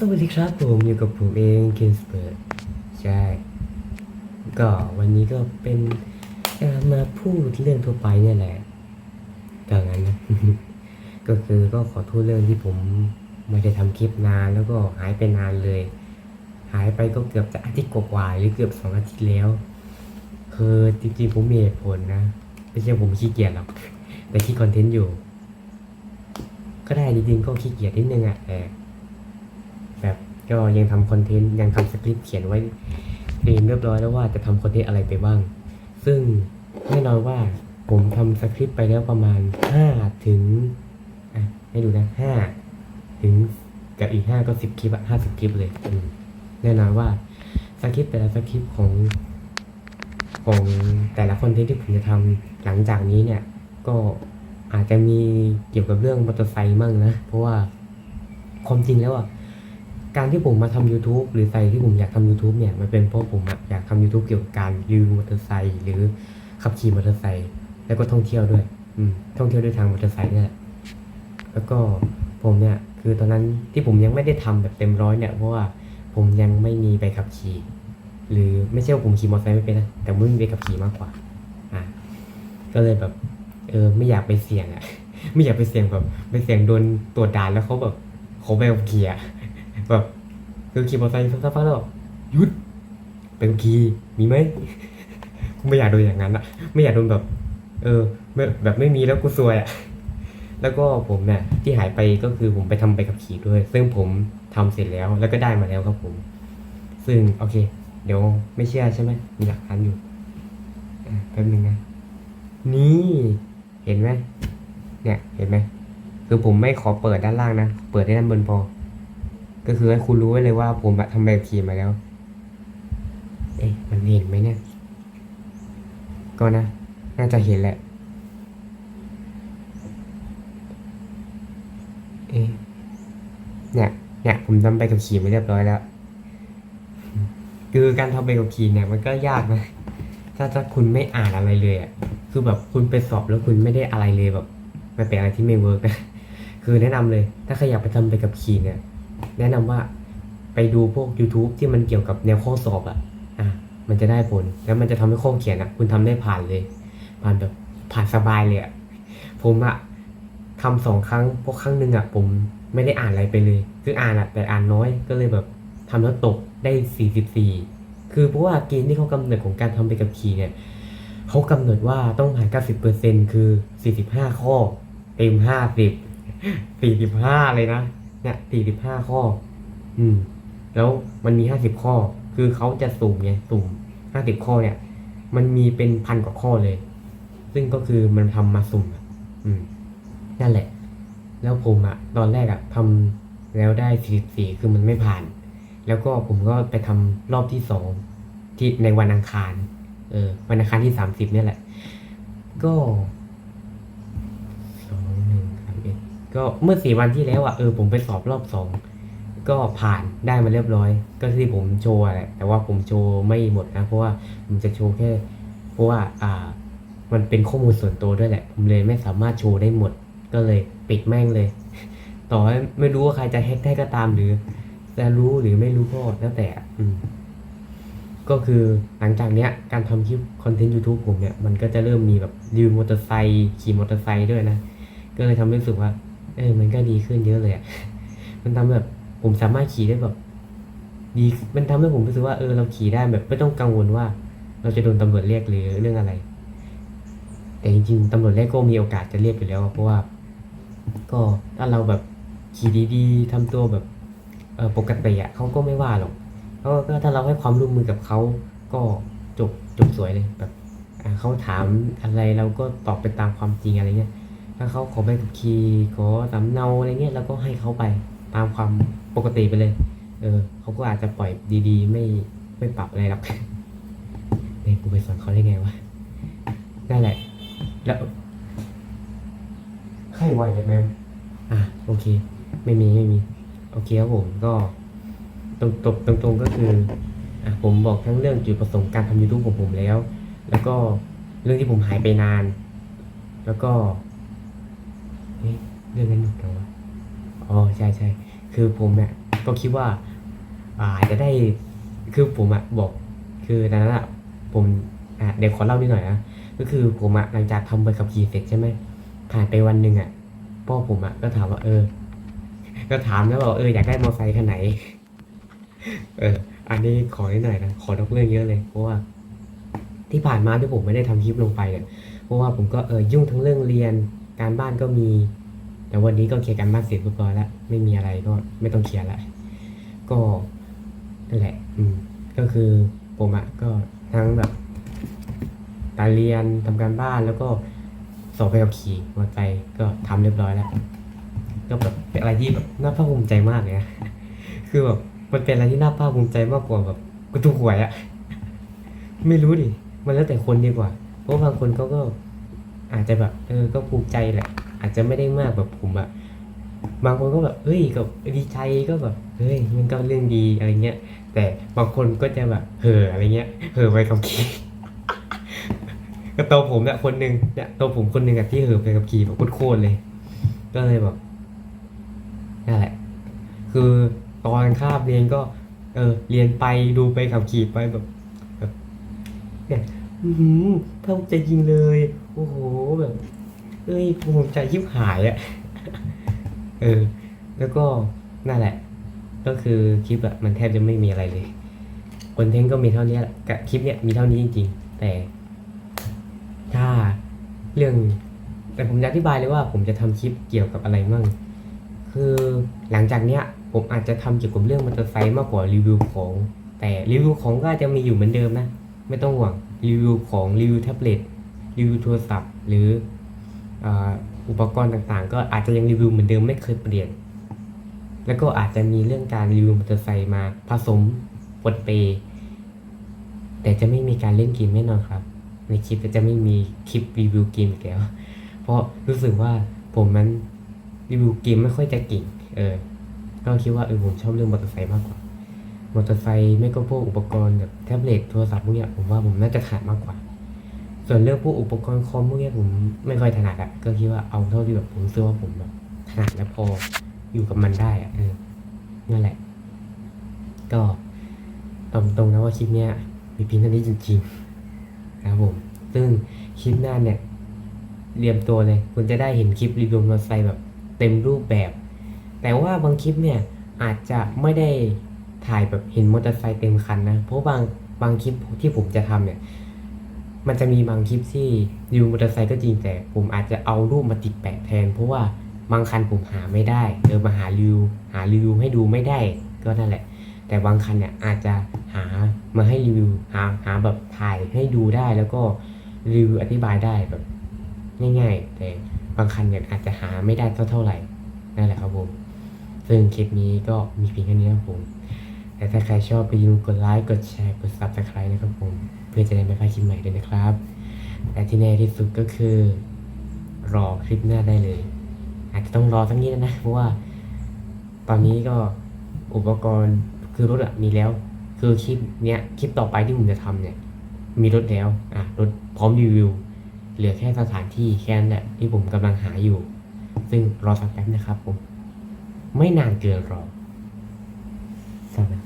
สวัสดีครับผมอยู่กับผมเองเคนสเปิร์ดใช่ ก็วันนี้ก็เป็นการมาพูดเรื่องทั่วไปเนี่ยแหละก็งั้นนะก็คือก็ขอโทษเรื่องที่ผมไม่ได้ทำคลิปนานแล้วก็หายไปนานเลย หายไปก็เกือบจะอาทิตย์กว่าๆหรือเกือบสองอาทิตย์แล้ว คือจริงๆผมมีเหตุผลนะไม่ใช่ผมขี้เกียจหรอกแต่คิดคอนเทนต์อยู่ ก็ได้จริงๆก็ขี้เกียจนิดนึงอะแต่ ก็ยังทำคอนเทนต์ยังทำสคริปต์เขียนไว้เตรียมเรียบร้อยแล้วว่าจะทำคอนเทนต์อะไรไปบ้าง ซึ่งแน่นอนว่าผมทำสคริปต์ไปแล้วประมาณห้าถึงอะให้ดูนะห้าถึงกับอีกห้าก็สิบคลิปอะห้าสิบคลิปเลยแน่นอนว่าสคริปต์แต่ละสคริปต์ของของแต่ละคอนเทนต์ที่ผมจะทำหลังจากนี้เนี่ย ก็อาจจะมีเกี่ยวกับเรื่องมอเตอร์ไซค์มั่งนะ เพราะว่าความจริงแล้วอะ การที่ผมมาทำ YouTube หรือใส่ที่ผมอยากทำ YouTube เนี่ยมันเป็นเพราะผมอะอยากทำ YouTube เกี่ยวกับการรีวิวมอเตอร์ไซค์หรือขับขี่มอเตอร์ไซค์แล้วก็ท่องเที่ยวด้วย อืมท่องเที่ยวด้วยทางมอเตอร์ไซค์เนี่ยแหละแล้วก็ผมเนี่ยคือตอนนั้นที่ผมยังไม่ได้ทำแบบเต็มร้อยเนี่ยเพราะว่าผมยังไม่มีใบขับขี่หรือไม่ใช่ว่าผมขี่มอเตอร์ไซค์ไม่เป็นนะแต่ไม่มีใบขับขี่มากกว่า อะก็เลยแบบเออไม่อยากไปเสี่ยงอะ ไม่อยากไปเสี่ยงแบบไปเสี่ยงโดนตรวจด่านแล้วเขาแบบเขาใบขับขี่อะ แบบคือขี่มอเตอร์ไซค์สักพักแล้วแบบหยุดไปขับขี่มีไหมกูไม่อยากโดนอย่างนั้นอะไม่อยากโดนแบบ เออไม่แบบไม่มีแล้วกูซวยอะแล้วก็ผมเนี่ยที่หายไปก็คือผมไปทำใบขับขี่ด้วย ซึ่งผมทำเสร็จแล้วแล้วก็ได้มาแล้วครับผม ซึ่งโอเค เดี๋ยวไม่เชื่อใช่ไหมมีหลักฐานอยู่อะแป๊บนึงนะนี่เห็นไหมเนี่ย เห็นไหมคือผมไม่ขอเปิดด้านล่างนะ เปิดได้ด้านบนพอ ก็คือให้คุณรู้ไว้เลยว่าผมทำแบบขี่มาแล้ว เอ๊ะมันเห็นไหมเนี่ย ก็นะ น่าจะเห็นแหละ เอ๊ะเนี่ยเนี่ยผมทำไปกับขี่มาเรียบร้อยแล้ว คือการทำใบขับขี่เนี่ยมันก็ยากนะ ถ้าถ้าคุณไม่อ่านอะไรเลยอะ คือแบบคุณไปสอบแล้วคุณไม่ได้อะไรเลยแบบมันเป็นอะไรที่ไม่เวิร์กนะ คือแนะนำเลย ถ้าใครอยากไปทำใบขับขี่เนี่ย แนะนำว่าไปดูพวก YouTube ที่มันเกี่ยวกับแนวข้อสอบอะอะ มันจะได้ผล แล้วมันจะทำให้ข้อเขียนอะคุณทำได้ผ่านเลย ผ่านแบบผ่านสบายเลยอะผมอะทำสองครั้งเพราะครั้งหนึ่งอะผมไม่ได้อ่านอะไรไปเลย คืออ่านอะแต่อ่านน้อยก็เลยแบบทำแล้วตกได้สี่สิบสี่คือเพราะว่าเกณฑ์ที่เขากำหนดของการทำใบขับขี่เนี่ยเขากำหนดว่าต้องผ่าน 90%คือ 45 ข้อ เต็ม 50 45 เลยนะ เนี่ย45ข้อ อืม แล้วมันมี50ข้อ คือเขาจะสุ่มไงสุ่ม50ข้อเนี่ย มันมีเป็นพันกว่าข้อเลย ซึ่งก็คือมันทำมาสุ่มอะอืม นั่นแหละ แล้วผมอะตอนแรกอะทำแล้วได้44คือมันไม่ผ่าน แล้วก็ผมก็ไปทำรอบที่สองที่ในวันอังคาร เออ วันอังคารที่สามสิบเนี่ยแหละ ก็ ก็เมื่อสี่วันที่แล้วอะเออผมไปสอบรอบสองก็ผ่านได้มาเรียบร้อย ก็ที่ผมโชว์แหละแต่ว่าผมโชว์ไม่หมดนะ เพราะว่าผมจะโชว์แค่ เพราะว่าอ่า มันเป็นข้อมูลส่วนตัวด้วยแหละ ผมเลยไม่สามารถโชว์ได้หมด ก็เลยปิดแม่งเลย ต่อให้ไม่รู้ว่าใครจะแฮกได้ก็ตามหรือ จะรู้หรือไม่รู้ก็แล้วแต่อืมก็คือหลังจากเนี้ยการทำคลิปคอนเทนต์ YouTube ผมเนี่ย มันก็จะเริ่มมีแบบยืมมอเตอร์ไซค์ขี่มอเตอร์ไซค์ด้วยนะ ก็เลยทำให้รู้สึกว่า เออ มันก็ดีขึ้นเยอะเลยอะมันทำแบบผมสามารถขี่ได้แบบ ดี มันทำให้ผมรู้สึกว่าเออเราขี่ได้แบบไม่ต้องกังวลว่า เราจะโดนตำรวจเรียกหรือเรื่องอะไร แต่จริงๆตำรวจเรียกก็มีโอกาสจะเรียกอยู่แล้วเพราะว่า ก็ถ้าเราแบบขี่ดีๆทำตัวแบบเออปกติอะเขาก็ไม่ว่าหรอกเขาก็ถ้าเราให้ความร่วมมือกับเขาก็จบจบสวยเลยแบบเขาถามอะไรเราก็ตอบไปตามความจริงอะไรเงี้ย ถ้าเขาขอใบขับขี่ขอสำเนาอะไรเงี้ยเราก็ให้เขาไปตามความปกติไปเลย เออเขาก็อาจจะปล่อยดีๆ ไม่ไม่ปรับอะไรหรอกเนี่ยกูไปสอนเขาได้ไงวะนั่นแหละ แล้วใครไหวเลยแมมอะโอเค ไม่มีไม่มี โอเคครับผมก็ตรงตรงตรงตรงก็คืออะผมบอกทั้งเรื่องจุดประสงค์การทำ YouTube ของผมแล้ว แล้วก็เรื่องที่ผมหายไปนาน แล้วก็ เอ๊ะเรื่องนั้นหยุดแล้ววะอ๋อใช่ใช่คือผมเนี่ยก็คิดว่าอาจจะได้ คือผมอะบอก คือตอนนั้นอะผมอะเดี๋ยวขอเล่านิดหน่อยนะก็คือผมอะหลังจากทำใบขับขี่เสร็จใช่ไหมผ่านไปวันหนึ่งอะพ่อผมอะก็ถามว่า เออ ก็ถามแล้วบอกเอออยากได้มอเตอร์ไซค์คันไหน เออ อันนี้ขอนิดหน่อยนะขอนอกเรื่องเยอะเลย เพราะว่า ที่ผ่านมาที่ผมไม่ได้ทำคลิปลงไปเนี่ยเพราะว่าผมก็เออยุ่งทั้งเรื่องเรียน การบ้านก็มี แต่วันนี้ก็เคลียร์การบ้านเสร็จเรียบร้อยแล้วไม่มีอะไรก็ไม่ต้องเคลียร์ละก็นั่นแหละ อืม ก็คือผมอะก็ทั้งแบบการเรียนทำการบ้านแล้วก็สอบไปกับขี่มอเตอร์ไซค์ก็ทำเรียบร้อยแล้วก็แบบเป็นอะไรที่แบบน่าภาคภูมิใจมากเลยนะคือแบบมันเป็นอะไรที่น่าภาคภูมิใจมากกว่าแบบกูถูกหวยอะไม่รู้ดิมันแล้วแต่คนดีกว่า เพราะบางคนเขาก็ อาจจะแบบเออก็ภูมิใจแหละ อาจจะไม่ได้มากแบบผมอะบางคนก็แบบเฮ้ยก็ดีใจก็แบบเฮ้ยมันก็เรื่องดีอะไรเงี้ยแต่บางคนก็จะแบบเห่ออะไรเงี้ยเห่อไปกับขี่ก็ตัวผมเนี่ยคนหนึ่งเนี่ยตัวผมคนหนึ่งอะที่เห่อไปกับขี่แบบโคตรเลย ก็เลยแบบนั่นแหละ คือตอนคาบเรียนก็ เออ เรียนไปดูไปขับขี่ไปแบบแบบเนี่ย อือหือภาคภูมิใจจริงเลย โอ้โหแบบเอ้ยภูมิใจยิบหายอะเออ แล้วก็นั่นแหละ ก็คือคลิปอะมันแทบจะไม่มีอะไรเลยคอนเทนต์ก็มีเท่านี้แหละกับคลิปเนี้ยมีเท่านี้จริงๆ แต่ ถ้าเรื่อง แต่ผมจะอธิบายเลยว่า ผมจะทำคลิปเกี่ยวกับอะไรมั่ง คือหลังจากเนี้ย ผมอาจจะทำเกี่ยวกับเรื่องมอเตอร์ไซค์มากกว่ารีวิวของ แต่รีวิวของก็จะมีอยู่เหมือนเดิมนะ ไม่ต้องห่วง รีวิวของรีวิวแท็บเล็ตรีวิวโทรศัพท์ หรืออุปกรณ์ต่างๆ ก็อาจจะยังรีวิวเหมือนเดิมไม่เคยเปลี่ยน แล้วก็อาจจะมีเรื่องการรีวิวมอเตอร์ไซค์มาผสมปนเป แต่จะไม่มีการเล่นเกมแน่นอนครับ ในคลิปจะไม่มีคลิปรีวิวเกมอีกแล้ว เพราะรู้สึกว่าผมมันรีวิวเกมไม่ค่อยจะเก่ง เออก็คิดว่าเออผมชอบเรื่องมอเตอร์ไซค์มากกว่า มอเตอร์ไซค์ไม่ก็พวกอุปกรณ์แบบแท็บเล็ตโทรศัพท์พวกเนี้ยผมว่าผมน่าจะถนัดมากกว่า ส่วนเรื่องพวกอุปกรณ์คอมพวกเนี้ยผมไม่ค่อยถนัดอะก็คิดว่าเอาเท่าที่แบบผมเชื่อว่าผมแบบถนัดและพออยู่กับมันได้อะเออนั่นแหละ ก็ตรงตรงๆนะว่าคลิปเนี้ยมีพียงเท่านี้จริงๆนะครับผม ซึ่งคลิปหน้าเนี่ยเตรียมตัวเลย คุณจะได้เห็นคลิปรีวิวมอเตอร์ไซค์แบบเต็มรูปแบบ แต่ว่าบางคลิปเนี่ยอาจจะไม่ได้ ถ่ายแบบเห็นมอเตอร์ไซค์เต็มคันนะ เพราะบางบางคลิปที่ผมจะทำเนี่ย มันจะมีบางคลิปที่รีวมอเตอร์ไซค์ก็จริงแต่ผมอาจจะเอารูปมาติดแปะแทน เพราะว่าบางคันผมหาไม่ได้เออมาหารีวิวหารีวิวให้ดูไม่ได้ก็นั่นแหละ แต่บางคันเนี่ยอาจจะหามาให้รีวิวหาหาแบบถ่ายให้ดูได้แล้วก็รีวิวอธิบายได้แบบง่าย ๆ แต่บางคันเนี่ยอาจจะหาไม่ได้เท่าเท่าไหร่นั่นแหละครับผม ซึ่งคลิปนี้ก็มีเพียงแค่นี้ครับผม แต่ถ้าใครชอบไปยืมกดไลค์ กดแชร์ กด subscribe นะครับผม เพื่อจะได้ไม่พลาดคลิปใหม่ด้วยนะครับแต่ที่แน่ที่สุดก็คือ รอคลิปหน้าได้เลย อาจจะต้องรอสักนิดนะ เพราะว่า ตอนนี้ก็อุปกรณ์คือรถอะมีแล้ว คือคลิปเนี้ยคลิปต่อไปที่ผมจะทำเนี่ย มีรถแล้วอะรถพร้อมรีวิว เหลือแค่สถานที่แค่นั้นแหละที่ผมกำลังหาอยู่ ซึ่งรอสักแป๊บนะครับผม ไม่นานเกินรอสวัสดี